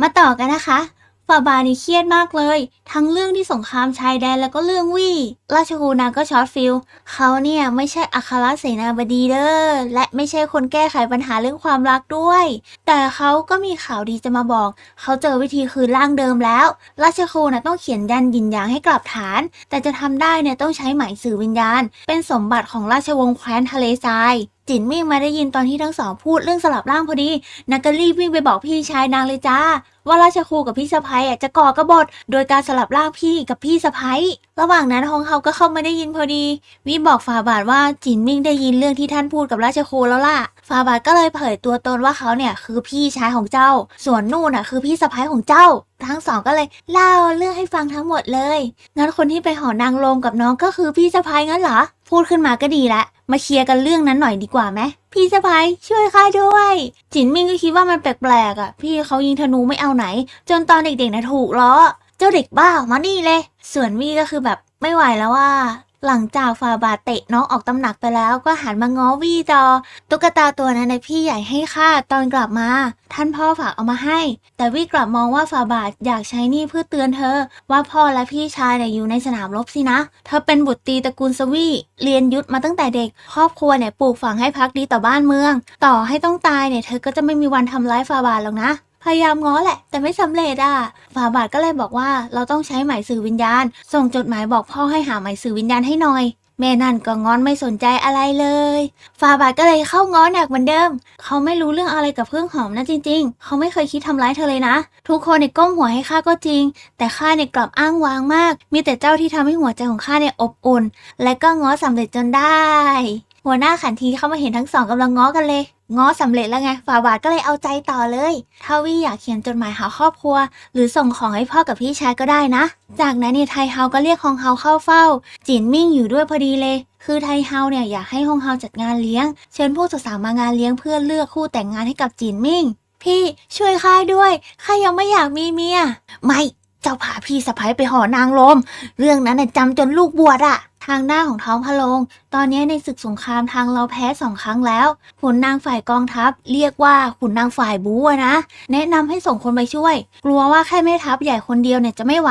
มาต่อกันนะคะฟาบานี่เครียดมากเลย ทั้งเรื่องที่สงครามชายแดนแล้วก็เรื่องวี่ ราชคูนางก็ช็อตฟิลเขาเนี่ยไม่ใช่อัครเสนาบดีเด้อและไม่ใช่คนแก้ไขปัญหาเรื่องความรักด้วย แต่เขาก็มีข่าวดีจะมาบอก เขาเจอวิธีคืนร่างเดิมแล้ว ราชครูนะต้องเขียนยันยินยางให้กลับฐาน แต่จะทำได้เนี่ยต้องใช้หมายสื่อวิญญาณ เป็นสมบัติของราชวงศ์แคว้นทะเลทราย จินมิ่งมาได้ยินตอนที่ทั้งสองพูดเรื่องสลับร่างพอดีนางก็รีบวิ่งไปบอกพี่ชายนางเลยจ้า ว่าราชครูกับพี่สะพ้ยจะก่อกบฏโดยการสลับร่างพี่กับพี่สะพ้ยระหว่างนั้นฮองเฮาก็เข้ามาได้ยินพอดี วิ่งบอกฟาบาทว่าจินมิ่งได้ยินเรื่องที่ท่านพูดกับราชครูแล้วล่ะฟาบาทก็เลยเผยตัวตนว่าเขาเนี่ยคือพี่ชายของเจ้า ส่วนนู่นน่ะคือพี่สะพ้ยของเจ้า ทั้งสองก็เลยเล่าเรื่องให้ฟังทั้งหมดเลยงั้นคนที่ไปหอนางลมกับน้องก็คือพี่สะพ้ยงั้นเหรอพูดขึ้นมาก็ดีละ มาเคลียร์กันเรื่องนั้นหน่อยดีกว่าไหมพี่สะพ้ยช่วยข้าด้วย จินมิ่งก็คิดว่ามันแปลกๆอะ พี่เขายิงธนูไม่เอาไหน จนตอนเด็กๆนะถูกล้อ เจ้าเด็กบ้ามานี่เลย ส่วนวี่ก็คือแบบไม่ไหวแล้วว่า หลังจากฟาบาทเตะน้องออกตำหนักไปแล้วก็หันมาง้อวี่จอ ตุ๊กตาตัวนั้นในพี่ใหญ่ให้ค่าตอนกลับมา ท่านพ่อฝากเอามาให้ แต่วี่กลับมองว่าฟาบาทอยากใช้นี่เพื่อเตือนเธอ ว่าพ่อและพี่ชายเนี่ยอยู่ในสนามรบสินะ เธอเป็นบุตรตีตระกูลสวีเรียนยุทธมาตั้งแต่เด็ก ครอบครัวเนี่ยปลูกฝังให้พักดีต่อบ้านเมือง ต่อให้ต้องตายเนี่ยเธอก็จะไม่มีวันทำร้ายฟาบาทหรอกนะ พยายามง้อแหละ แต่ไม่สำเร็จอะฝาบาทก็เลยบอกว่าเราต้องใช้หมายสื่อวิญญาณ ส่งจดหมายบอกพ่อให้หาหมายสื่อวิญญาณให้หน่อยแม่นั่นก็งอนไม่สนใจอะไรเลย ฟาบาทก็เลยเข้าง้อหนักเหมือนเดิม เขาไม่รู้เรื่องอะไรกับเพื่อนหอมนะจริง ๆ เขาไม่เคยคิดทำร้ายเธอเลยนะ ทุกคนเนี่ยก้มหัวให้ข้าก็จริง แต่ข้าเนี่ยกลับอ้างว้างมาก มีแต่เจ้าที่ทำให้หัวใจของข้าเนี่ยอบอุ่น และก็ง้อสำเร็จจนได้ หัวหน้าขันทีเข้ามาเห็นทั้งสองกำลังง้อกันเลย ง้อสำเร็จแล้วไงฝาบาทก็เลยเอาใจต่อเลยถ้าวีอยากเขียนจดหมายหาครอบครัว หรือส่งของให้พ่อกับพี่ชายก็ได้นะ จากนั้นเนี่ยไทเฮาก็เรียกฮองเฮาเข้าเฝ้า จินมิ่งอยู่ด้วยพอดีเลย คือไทเฮาเนี่ยอยากให้ฮองเฮาจัดงานเลี้ยง เชิญพวกสาวมางานเลี้ยงเพื่อเลือกคู่แต่งงานให้กับจินมิ่ง พี่ช่วยข้าด้วยข้ายังไม่อยากมีเมีย ไม่ เจ้าพาพี่สะพ้ยไปหอนางลม เรื่องนั้นน่ะจำจนลูกบวชอะ ทางหน้าของท้องพะลง ตอนนี้ในศึกสงครามทางเราแพ้สองครั้งแล้ว ขุนนางฝ่ายกองทัพเรียกว่าขุนนางฝ่ายบู๊นะ แนะนำให้ส่งคนไปช่วย กลัวว่าแค่แม่ทัพใหญ่คนเดียวเนี่ยจะไม่ไหว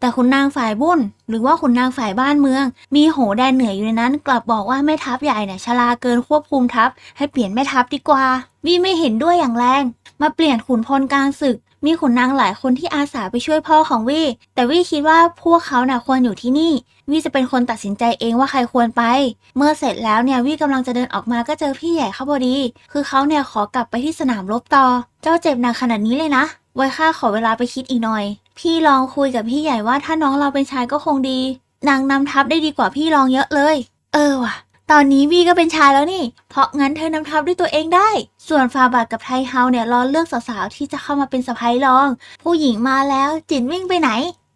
แต่ขุนนางฝ่ายบุญหรือว่าขุนนางฝ่ายบ้านเมือง มีโหแดนเหนืออยู่ในนั้น กลับบอกว่าแม่ทัพใหญ่เนี่ยชราเกินควบคุมทัพ ให้เปลี่ยนแม่ทัพดีกว่าวีไม่เห็นด้วยอย่างแรง มาเปลี่ยนขุนพลกลางศึกมีขุนนางหลายคนที่อาสาไปช่วยพ่อของวี่ แต่วี่คิดว่าพวกเขาน่ะควรอยู่ที่นี่วี่จะเป็นคนตัดสินใจเองว่าใครควรไป เมื่อเสร็จแล้วเนี่ยวี่กำลังจะเดินออกมาก็เจอพี่ใหญ่เข้าพอดี คือเขาเนี่ยขอกลับไปที่สนามรบต่อ เจ้าเจ็บหนักขนาดนี้เลยนะ ไว้ข้าขอเวลาไปคิดอีกหน่อย พี่ลองคุยกับพี่ใหญ่ว่าถ้าน้องเราเป็นชายก็คงดี นางนำทัพได้ดีกว่าพี่ลองเยอะเลย เออว่ะตอนนี้วีก็เป็นชายแล้วนี่ เพราะงั้นเธอนำทัพด้วยตัวเองได้ ส่วนฟาบาทกับไทเฮาเนี่ยรอเลือกสาวๆที่จะเข้ามาเป็นสะพ้ายรอง ผู้หญิงมาแล้วจินวิ่งไปไหน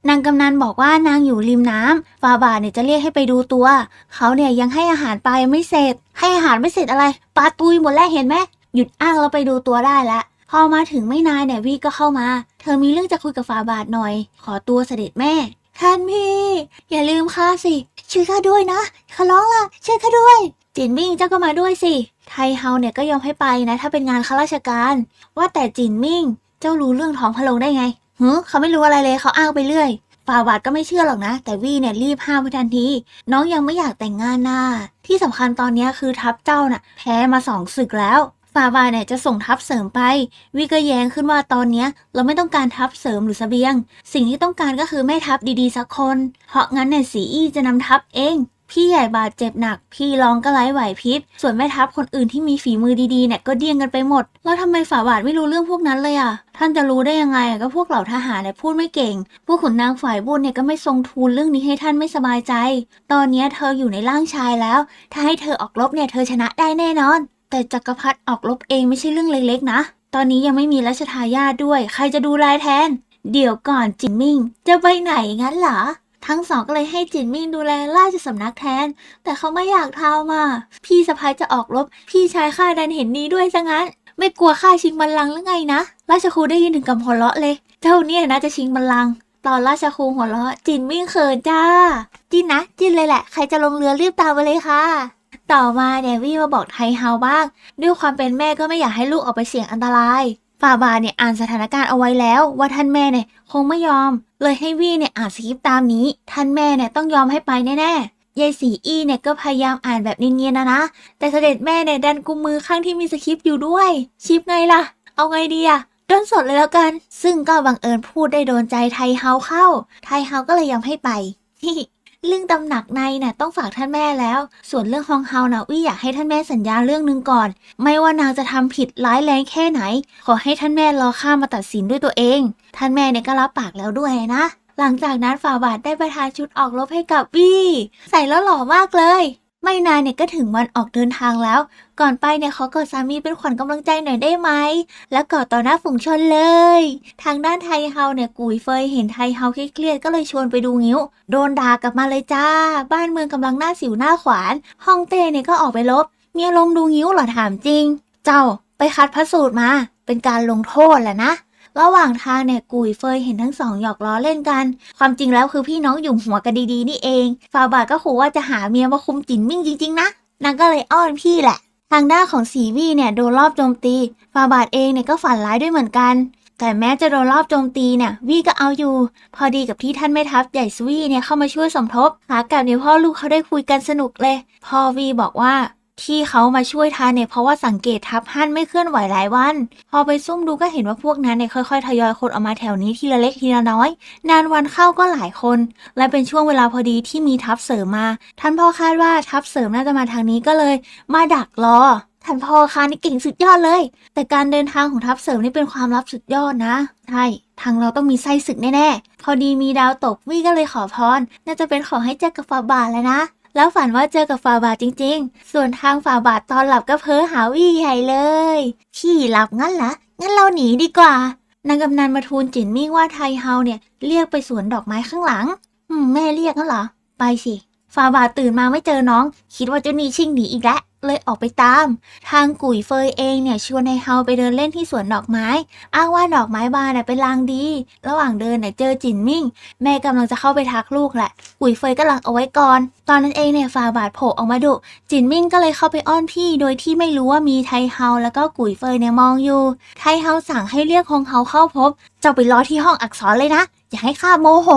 นางกำนันบอกว่านางอยู่ริมน้ำฟาบาทเนี่ยจะเรียกให้ไปดูตัว เขาเนี่ยยังให้อาหารปลายังไม่เสร็จ ให้อาหารไม่เสร็จอะไร ปลาตุยหมดแล้วเห็นไหมหยุดอ้างแล้วไปดูตัวได้ละ พอมาถึงไม่นานเนี่ยวีก็เข้ามา เธอมีเรื่องจะคุยกับฟาบาทหน่อย ขอตัวเสด็จแม่ ท่านพี่ อย่าลืมข้าสิ ช่วยข้าด้วยนะขอร้องล่ะ ช่วยข้าด้วย จินมิ่งเจ้าก็มาด้วยสิ ไทเฮาเนี่ยก็ยอมให้ไปนะ ถ้าเป็นงานข้าราชการ ว่าแต่จินมิ่ง เจ้ารู้เรื่องท้องพะโลงได้ไง หืเขาไม่รู้อะไรเลยเขาอ้างไปเรื่อยฟาบาทก็ไม่เชื่อหรอกนะ แต่วี่เนี่ยรีบห้ามไว้ทันทีน้องยังไม่อยากแต่งงานน่าที่สำคัญตอนนี้คือทัพเจ้าน่ะ แพ้มาสองศึกแล้วฟาบาทเนี่ยจะส่งทัพเสริมไป วีก็แย้งขึ้นว่าตอนเนี้ยเราไม่ต้องการทัพเสริมหรือเสบียง สิ่งที่ต้องการก็คือแม่ทัพดีๆสักคน เพราะงั้นเนี่ยสีอี้จะนำทัพเอง พี่ใหญ่บาดเจ็บหนัก พี่รองก็ไร้ไหวพริบ ส่วนแม่ทัพคนอื่นที่มีฝีมือดีๆเนี่ยก็เดี้ยงกันไปหมด แล้วทำไมฝาบาทไม่รู้เรื่องพวกนั้นเลยอะ ท่านจะรู้ได้ยังไงอะก็พวกเหล่าทหารเนี่ยพูดไม่เก่ง พวกขุนนางฝ่ายบุญเนี่ยก็ไม่ทรงทูลเรื่องนี้ให้ท่านไม่สบายใจ ตอนนี้เธออยู่ในร่างชายแล้ว ถ้าให้เธอออกรบเนี่ยเธอชนะได้แน่นอน แต่จักรพรรดิออกรบเองไม่ใช่เรื่องเล็กๆนะ ตอนนี้ยังไม่มีรัชทายาทด้วย ใครจะดูแลแทน เดี๋ยวก่อนจินมิ่งจะไปไหนงั้นเหรอ ทั้งสองก็เลยให้จินมิ่งดูแลราชสำนักแทน แต่เขาไม่อยากทำอะพี่สะพ้ายจะออกรบ พี่ชายข้าดันเห็นนี้ด้วยซะงั้น ไม่กลัวข้าชิงบัลลังก์หรือไงนะ ราชครูได้ยินถึงกับหัวเราะเลย เจ้าเนี่ยนะจะชิงบัลลังก์ตอนราชครูหัวเราะจินมิ่งเขินจ้า จินนะ จินเลยแหละ ใครจะลงเรือรีบตามมาเลยค่ะ ต่อมาเนี่ยวี่มาบอกไทเฮาบ้าง ด้วยความเป็นแม่ก็ไม่อยากให้ลูกออกไปเสี่ยงอันตราย ฝ่าบาทเนี่ยอ่านสถานการณ์เอาไว้แล้ว ว่าท่านแม่เนี่ยคงไม่ยอม เลยให้วี่เนี่ยอ่านสคริปต์ตามนี้ ท่านแม่เนี่ยต้องยอมให้ไปแน่ๆยายสีอี้เนี่ยก็พยายามอ่านแบบเนียนๆนะนะ แต่เสด็จแม่เนี่ยดันกุมมือข้างที่มีสคริปต์อยู่ด้วย ชิปไงล่ะ เอาไงดีอะโดนสดเลยแล้วกัน ซึ่งก็บังเอิญพูดได้โดนใจไทเฮาเข้า ไทเฮาก็เลยยอมให้ไป เรื่องตำหนักในน่ะต้องฝากท่านแม่แล้ว ส่วนเรื่องฮองเฮานะวิอยากให้ท่านแม่สัญญาเรื่องหนึ่งก่อน ไม่ว่านางจะทำผิดร้ายแรงแค่ไหน ขอให้ท่านแม่รอข้ามาตัดสินด้วยตัวเอง ท่านแม่เนี่ยก็รับปากแล้วด้วยนะ หลังจากนั้นฝ่าบาทได้ประทานชุดออกรบให้กับวี่ใส่แล้วหล่อมากเลย ไม่นานเนี่ยก็ถึงวันออกเดินทางแล้ว ก่อนไปเนี่ยขอกอดสามีเป็นขวัญกำลังใจหน่อยได้ไหม แล้วกอดต่อหน้าฝูงชนเลย ทางด้านไทเฮาเนี่ยกุยเฟยเห็นไทเฮาเครียดก็เลยชวนไปดูงิ้ว โดนด่ากลับมาเลยจ้า บ้านเมืองกำลังหน้าสิวหน้าขวานฮ่องเต้เนี่ยก็ออกไปลบ มีอารมณ์ดูงิ้วเหรอถามจริง เจ้าไปคัดพระสูตรมา เป็นการลงโทษแหละนะ ระหว่างทางเนี่ยกุยเฟยเห็นทั้งสองหยอกล้อเล่นกัน ความจริงแล้วคือพี่น้องอยู่หัวกันดีๆนี่เอง ฟาบาก็ขู่ว่าจะหาเมียมาคุมจินมิ่งจริง ๆ นะนางก็เลยอ้อนพี่แหละ ทางด้านของสีวี่เนี่ยโดนรอบโจมตี ฟาบาทเองเนี่ยก็ฝันร้ายด้วยเหมือนกัน แต่แม้จะโดนรอบโจมตีเนี่ยวี่ก็เอาอยู่ พอดีกับที่ท่านแม่ทัพใหญ่สวี่เนี่ยเข้ามาช่วยสมทบ หากลับเนี่ยพ่อลูกเขาได้คุยกันสนุกเลย พ่อวีบอกว่า ที่เขามาช่วยทานเนี่ยเพราะว่าสังเกตทัพฮั่นไม่เคลื่อนไหวหลายวัน พอไปซุ่มดูก็เห็นว่าพวกนั้นเนี่ยค่อยๆทยอยคนออกมาแถวนี้ทีละเล็กทีละน้อย นานวันเข้าก็หลายคน และเป็นช่วงเวลาพอดีที่มีทัพเสริมมา ท่านพ่อคาดว่าทัพเสริมน่าจะมาทางนี้ก็เลย มาดักรอท่านพ่อคะนี่เก่งสุดยอดเลย แต่การเดินทางของทัพเสริมนี่เป็นความลับสุดยอดนะใช่ทางเราต้องมีไส้ศึกแน่ๆ พอดีมีดาวตกวี่ก็เลยขอพร น่าจะเป็นขอให้เจอกับฝาบาทแล้วนะ แล้วฝันว่าเจอกับฝาบาทจริง ๆ ส่วนทางฝาบาทตอนหลับก็เพ้อหาวี่ใหญ่เลย พี่หลับงั้นเหรอ งั้นเราหนีดีกว่า นางกำนันมาทูลจินมิ่งว่าไทเฮาเนี่ยเรียกไปสวนดอกไม้ข้างหลัง อืมแม่เรียกงั้นเหรอ ไปสิฟาบาทตื่นมาไม่เจอน้อง คิดว่าเจ้านี่ชิ่งหนีอีกแล้ว เลยออกไปตาม ทางกุ๋ยเฟยเองเนี่ยชวนไทเฮาไปเดินเล่นที่สวนดอกไม้ อ้างว่าดอกไม้บานน่ะเป็นลางดี ระหว่างเดินเนี่ยเจอจินมิ่ง แม่กำลังจะเข้าไปทักลูกแหละ กุ๋ยเฟยก็หลังเอาไว้ก่อน ตอนนั้นเองเนี่ยฟาบาทโผล่ออกมาดุ จินมิ่งก็เลยเข้าไปอ้อนพี่ โดยที่ไม่รู้ว่ามีไทเฮาแล้วก็กุ๋ยเฟยเนี่ยมองอยู่ ไทเฮาสั่งให้เรียกฮงเฮาเข้าพบ เจ้าไปรอที่ห้องอักษรเลยนะ อย่าให้ข้าโมโห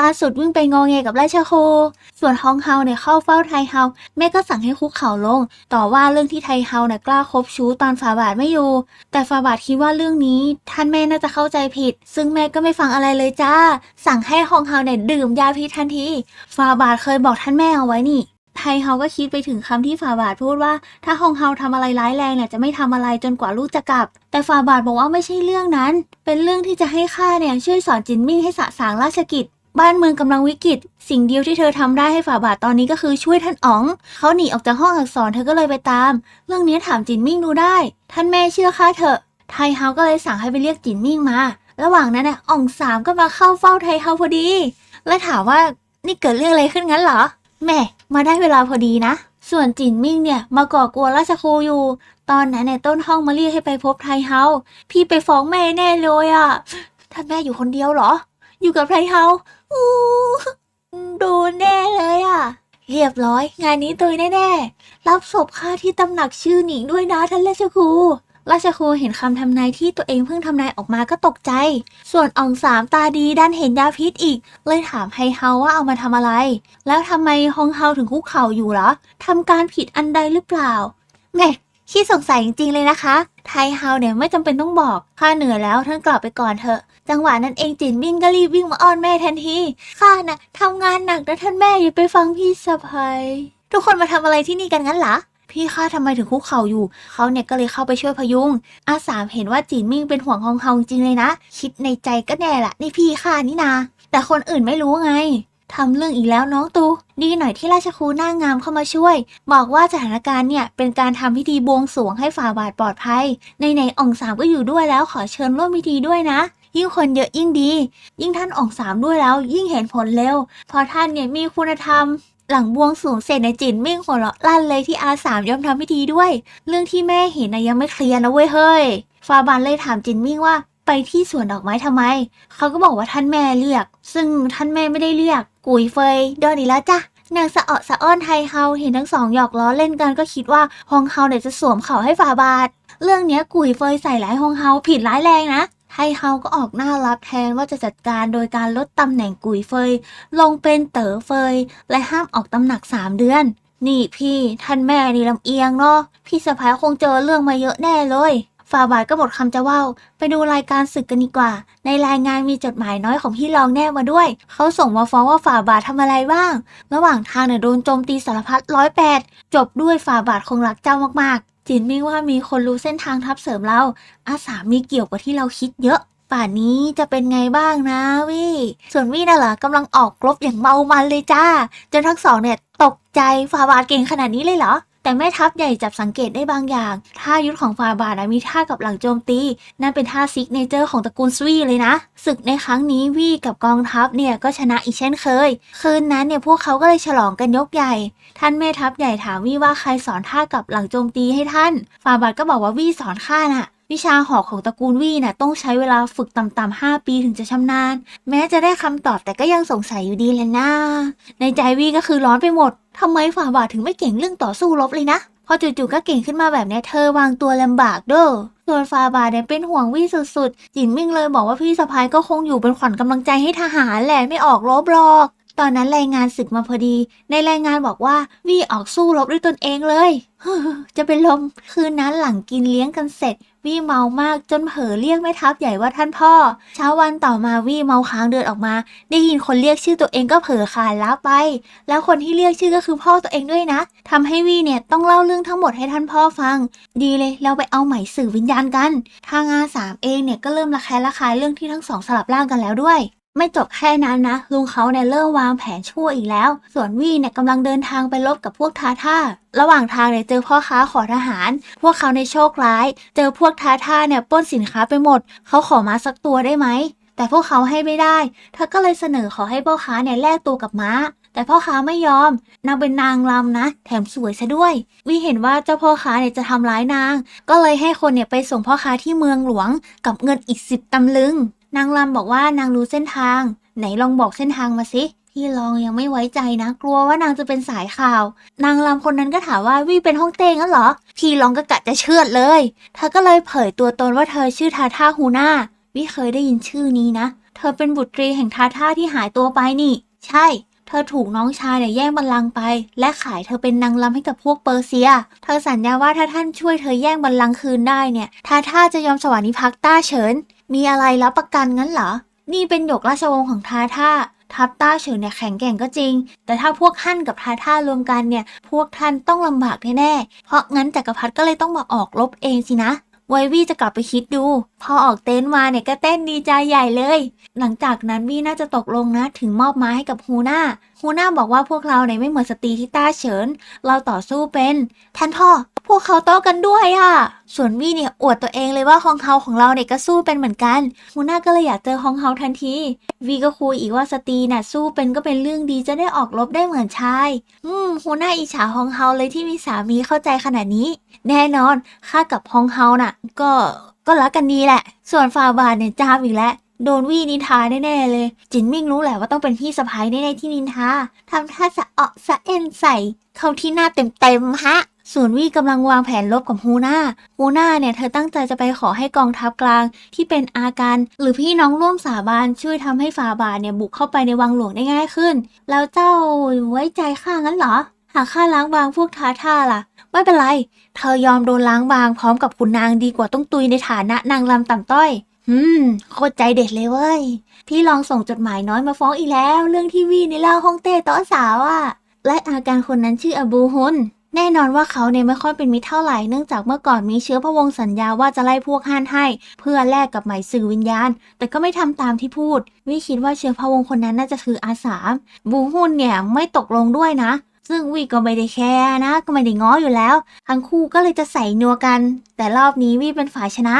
ล่าสุดวิ่งไปงอแงกับราชโค ส่วนฮองเฮาเนี่ยเข้าเฝ้าไทเฮาแม่ก็สั่งให้คุกเข่าลง ต่อว่าเรื่องที่ไทเฮาเนี่ยกล้าคบชู้ตอนฝาบาทไม่อยู่ แต่ฝาบาทคิดว่าเรื่องนี้ ท่านแม่น่าจะเข้าใจผิด ซึ่งแม่ก็ไม่ฟังอะไรเลยจ้า สั่งให้ฮองเฮาเนี่ยดื่มยาพิษทันทีฝาบาทเคยบอกท่านแม่เอาไว้นี่ไทเฮาก็คิดไปถึงคำที่ฝาบาทพูดว่า ถ้าฮองเฮาทำอะไรร้ายแรงเนี่ยจะไม่ทำอะไรจนกว่าลูกจะกลับ แต่ฝาบาทบอกว่าไม่ใช่เรื่องนั้น เป็นเรื่องที่จะให้ข้าเนี่ยช่วยสอนจินมิ่งให้สะสางราชกิจ บ้านเมืองกำลังวิกฤต สิ่งเดียวที่เธอทำได้ให้ฝ่าบาทตอนนี้ก็คือช่วยท่านอ๋อง เขาหนีออกจากห้องอักษรเธอก็เลยไปตาม เรื่องนี้ถามจินมิ่งดูได้ ท่านแม่เชื่อข้าเถอะ ไทเฮาก็เลยสั่งให้ไปเรียกจินมิ่งมา ระหว่างนั้นน่ะอ่องสามก็มาเข้าเฝ้าไทเฮาพอดี และถามว่านี่เกิดเรื่องอะไรขึ้นงั้นเหรอ แม่มาได้เวลาพอดีนะ ส่วนจินมิ่งเนี่ยมาก่อกวนราชครูอยู่ ตอนนั้นเนี่ยต้นห้องมาเรียกให้ไปพบไทเฮา พี่ไปฟ้องแม่แน่เลยอะท่านแม่อยู่คนเดียวเหรอ อยู่กับไทเฮา อู้โดนแน่เลยอะ เรียบร้อย งานนี้ตุยแน่ๆ รับศพข้าที่ตำหนักชื่อหนิงด้วยนะท่านราชครู ราชครูเห็นคำทำนายที่ตัวเองเพิ่งทำนายออกมาก็ตกใจ ส่วนอองสามตาดีดันเห็นยาพิษอีก เลยถามไฮเฮาว่าเอามาทำอะไร แล้วทำไมฮองเฮาถึงคุกเข่าอยู่เหรอทำการผิดอันใดหรือเปล่าแม่ ขี้สงสัยจริงๆเลยนะคะ ไทเฮาเนี่ยไม่จำเป็นต้องบอกข้าเหนื่อยแล้วท่านกลับไปก่อนเถอะ จังหวะนั้นเองจินมิ่งก็รีบวิ่งมาอ้อนแม่ทันทีข้าน่ะทำงานหนักนะท่านแม่อย่าไปฟังพี่สะพายทุกคนมาทำอะไรที่นี่กันงั้นเหรอพี่ข้าทำไมถึงคุกเข่าอยู่ เขาเนี่ยก็เลยเข้าไปช่วยพยุง อาสามเห็นว่าจินมิ่งเป็นห่วงฮองเฮาจริงเลยนะ คิดในใจก็แน่ละนี่พี่ข้านี่นา แต่คนอื่นไม่รู้ไง ทำเรื่องอีกแล้วน้องตู ดีหน่อยที่ราชครูหน้างามเข้ามาช่วย บอกว่าสถานการณ์เนี่ย เป็นการทำพิธีบวงสรวงให้ฝ่าบาทปลอดภัย ในไหนอ่องสามก็อยู่ด้วยแล้วขอเชิญร่วมพิธีด้วยนะ ยิ่งคนเยอะยิ่งดี ยิ่งท่านอ่องสามด้วยแล้ว ยิ่งเห็นผลเร็ว พอท่านเนี่ยมีคุณธรรมหลังบวงสรวงเสร็จในจินมิ่งหัวเราะลั่นเลยที่อาสามยอมทำพิธีด้วย เรื่องที่แม่เห็นนะยังไม่เคลียร์นะเว้ยเฮ้ยฟาบานเลยถามจินมิ่งว่า ไปที่สวนดอกไม้ทำไม เขาก็บอกว่าท่านแม่เรียก ซึ่งท่านแม่ไม่ได้เรียก กุยเฟยเดินอีกแล้วจ้ะนางสะเออสะอ้อนไทเฮาเห็นทั้งสองหยอกล้อเล่นกันก็คิดว่าฮองเฮาเนี่ยจะสวมเขาให้ฝาบาท เรื่องเนี้ยกุยเฟยใส่ร้ายฮองเฮาผิดร้ายแรงนะไทเฮาก็ออกหน้ารับแทนว่าจะจัดการโดยการลดตำแหน่งกุยเฟย ลงเป็นเต๋อเฟย และห้ามออกตำหนัก3เดือน นี่พี่ท่านแม่นี่ลำเอียงเนาะพี่สะพ้ายคงเจอเรื่องมาเยอะแน่เลย ฝ่าบาทก็หมดคำจะว่าไปดูรายการศึกกันดีกว่า ในรายงานมีจดหมายน้อยของพี่รองแนบมาด้วย เขาส่งมาฟ้องว่าฝ่าบาททำอะไรบ้าง ระหว่างทางเนี่ยโดนโจมตีสารพัดร้อยแปดจบด้วยฝ่าบาทคงรักเจ้ามากๆ จินไม่ว่ามีคนรู้เส้นทางทับเสริมเรา อาสามีเกี่ยวกับที่เราคิดเยอะป่านนี้จะเป็นไงบ้างนะวี่ ส่วนวี่น่ะเหรอกำลังออกรบอย่างเมามันเลยจ้า จนทั้งสองเนี่ยตกใจฟาบาทเก่งขนาดนี้เลยเหรอ แต่แม่ทัพใหญ่จับสังเกตได้บางอย่าง ท่ายุทธของฟาบาทอะมีท่ากับหลังโจมตี นั่นเป็นท่าซิกเนเจอร์ของตระกูลสวีเลยนะ ศึกในครั้งนี้วีกับกองทัพเนี่ยก็ชนะอีกเช่นเคย คืนนั้นเนี่ยพวกเขาก็เลยฉลองกันยกใหญ่ ท่านแม่ทัพใหญ่ถามวีว่าใครสอนท่ากับหลังโจมตีให้ท่าน ฟาบาดก็บอกว่าวีสอนข้าน่ะ วิชาหอกของตระกูลวี่น่ะต้องใช้เวลาฝึกต่ำๆห้าปีถึงจะชำนาญ แม้จะได้คำตอบแต่ก็ยังสงสัยอยู่ดีแหละนะในใจวี่ก็คือร้อนไปหมดทำไมฝ่าบาทถึงไม่เก่งเรื่องต่อสู้รบเลยนะ พอจู่ๆก็เก่งขึ้นมาแบบนี้เธอวางตัวลำบากเด้อส่วนฟาบาเนี่ยเป็นห่วงวี่สุดๆ จินมิ่งเลยบอกว่าพี่สะพ้ายก็คงอยู่เป็นขวัญกำลังใจให้ทหารแหละไม่ออกรบหรอก ตอนนั้นรายงานศึกมาพอดี ในรายงานบอกว่าวี่ออกสู้รบด้วยตนเองเลย จะเป็นลม คืนนั้นหลังกินเลี้ยงกันเสร็จ วี่เมามากจนเผลอเรียกแม่ทัพใหญ่ว่าท่านพ่อ เช้าวันต่อมาวี่เมาค้างเดินออกมา ได้ยินคนเรียกชื่อตัวเองก็เผลอขานล้าไป แล้วคนที่เรียกชื่อก็คือพ่อตัวเองด้วยนะทำให้วี่เนี่ยต้องเล่าเรื่องทั้งหมดให้ท่านพ่อฟัง ดีเลยเราไปเอาไหมสื่อวิญญาณกัน ทางอาสามเองเนี่ยก็เริ่มระแคะระคายเรื่องที่ทั้งสองสลับร่างกันแล้วด้วย ไม่จบแค่นั้นนะ ลุงเขาเนี่ยเริ่มวางแผนชั่วอีกแล้ว ส่วนวี่เนี่ยกำลังเดินทางไปลบกับพวกทาท่า ระหว่างทางเนี่ยเจอพ่อค้าขอทหาร พวกเขาในโชคร้าย เจอพวกทาท่าเนี่ยป้นสินค้าไปหมด เขาขอมาสักตัวได้ไหม แต่พวกเขาให้ไม่ได้ เธอก็เลยเสนอขอให้พ่อค้าเนี่ยแลกตัวกับม้าแต่พ่อค้าไม่ยอม นางเป็นนางรำนะ แถมสวยซะด้วย วิเห็นว่าเจ้าพ่อค้าเนี่ยจะทำร้ายนาง ก็เลยให้คนเนี่ยไปส่งพ่อค้าที่เมืองหลวงกับเงินอีกสิบตำลึง นางรำบอกว่านางรู้เส้นทาง ไหนลองบอกเส้นทางมาสิพี่ลองยังไม่ไว้ใจนะ กลัวว่านางจะเป็นสายข่าว นางรำคนนั้นก็ถามว่าวิเป็นห้องเต้งั้นเหรอ พี่ลองก็กะจะเชื่อดเลย เธอก็เลยเผยตัวตนว่าเธอชื่อทาท่าฮูน่าวิเคยได้ยินชื่อนี้นะ เธอเป็นบุตรีแห่งทาท่าที่หายตัวไปนี่ ใช่ เธอถูกน้องชายเนี่ยแย่งบัลลังก์ไป และขายเธอเป็นนางรำให้กับพวกเปอร์เซีย เธอสัญญาว่าถ้าท่านช่วยเธอแย่งบัลลังก์คืนได้เนี่ย ทาท่าจะยอมสวานิภักดิ์ต้าเฉิน มีอะไรรับประกันงั้นเหรอ นี่เป็นหยกราชวงศ์ของทาท่า ทัพต้าเฉินเนี่ยแข็งแกร่งก็จริง แต่ถ้าพวกท่านกับทาท่ารวมกันเนี่ย พวกท่านต้องลำบากแน่ๆ เพราะงั้นจักรพรรดิก็เลยต้องมาออกรบเองสินะไววี่จะกลับไปคิดดู พอออกเต็นท์มาเนี่ยก็เต้นดีใจใหญ่เลย หลังจากนั้นวี่น่าจะตกลงนะ ถึงมอบไม้ให้กับฮูน่าฮูน่าบอกว่าพวกเราเนี่ยไม่เหมือนสตรีที่ต้าเฉิน เราต่อสู้เป็น ท่านพ่อ พวกเขาโต้กันด้วยอะ่ะ ส่วนวี่เนี่ยอวดตัวเองเลยว่าฮองเฮาของเราเนี่ยก็สู้เป็นเหมือนกันฮูน่าก็เลยอยากเจอฮองเฮาทันที วีก็คุยอีกว่าสตรีน่ะสู้เป็นก็เป็นเรื่องดีจะได้ออกรบได้เหมือนชาย อืมฮูน่าอิจฉาฮองเฮาเลยที่มีสามีเข้าใจขนาดนี้ แน่นอนข้ากับฮองเฮาน่ะ ก็ก็รักกันดีแหละ ส่วนฟาบาทเนี่ยจามอีกแล้วโดนวี่นินทาแน่ๆเลย จินมิ่งรู้แหละว่าต้องเป็นพี่สะพ้ายแน่ๆที่นินทาทำท่าสะเอะสะเอ็นใส่ เข้าที่หน้าเต็มๆฮะ ส่วนวี่กำลังวางแผนลบกับฮูน่าฮูน่าเนี่ยเธอตั้งใจจะไปขอให้กองทัพกลางที่เป็นอาการ หรือพี่น้องร่วมสาบานช่วยทำให้ฟาบาทเนี่ยบุกเข้าไปในวังหลวงได้ง่ายขึ้น แล้วเจ้าไว้ใจข้างั้นเหรอ หากข้าล้างบางพวกท้าท่าล่ะ ไม่เป็นไร เธอยอมโดนล้างบางพร้อมกับขุนนางดีกว่าต้องตุยในฐานะนางรำต่ำต้อยอืมโคตรใจเด็ดเลยเว้ย พี่ลองส่งจดหมายน้อยมาฟ้องอีกแล้ว เรื่องที่วี่ในเล่าฮ่องเต้ต้อสาวอะและอาการคนนั้นชื่ออบูฮุน แน่นอนว่าเขาเนี่ยไม่ค่อยเป็นมิตรเท่าไหร่เนื่องจากเมื่อก่อนมีเชื้อพระวงศ์สัญญาว่าจะไล่พวกฮั่นให้ เพื่อแลกกับไหมสื่อวิญญาณ แต่ก็ไม่ทำตามที่พูดวิคิดว่าเชื้อพระวงศ์คนนั้นน่าจะคืออาสามบูฮุนเนี่ยไม่ตกลงด้วยนะ ซึ่งวีก็ไม่ได้แคร์นะ ก็ไม่ได้ง้ออยู่แล้ว ทั้งคู่ก็เลยจะใส่นัวกัน แต่รอบนี้วีเป็นฝ่ายชนะ